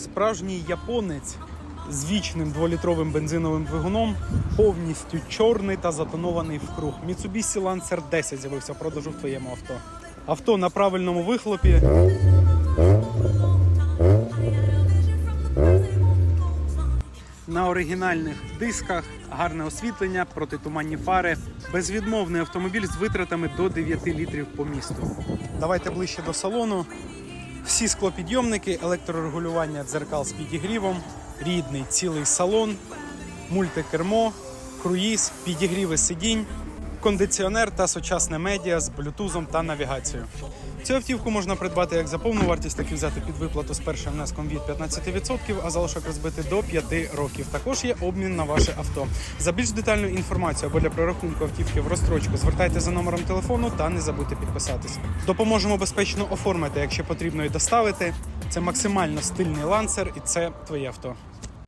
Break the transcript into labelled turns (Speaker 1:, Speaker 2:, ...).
Speaker 1: Справжній японець з вічним дволітровим бензиновим двигуном, повністю чорний та затонований в круг. Mitsubishi Lancer 10 з'явився в продажу в твоєму авто. Авто на правильному вихлопі. На оригінальних дисках, гарне освітлення, протитуманні фари, безвідмовний автомобіль з витратами до 9 літрів по місту. Давайте ближче до салону. Всі склопідйомники, електрорегулювання дзеркал з підігрівом, рідний цілий салон, мультикермо, круїз, підігріви сидінь, кондиціонер та сучасне медіа з блютузом та навігацією. Цю автівку можна придбати як за повну вартість, так і взяти під виплату з першим внеском від 15%, а залишок розбити до 5 років. Також є обмін на ваше авто. За більш детальну інформацію або для прорахунку автівки в розстрочку звертайте за номером телефону та не забудьте підписатись. Допоможемо безпечно оформити, якщо потрібно і доставити. Це максимально стильний лансер, і це твоє авто.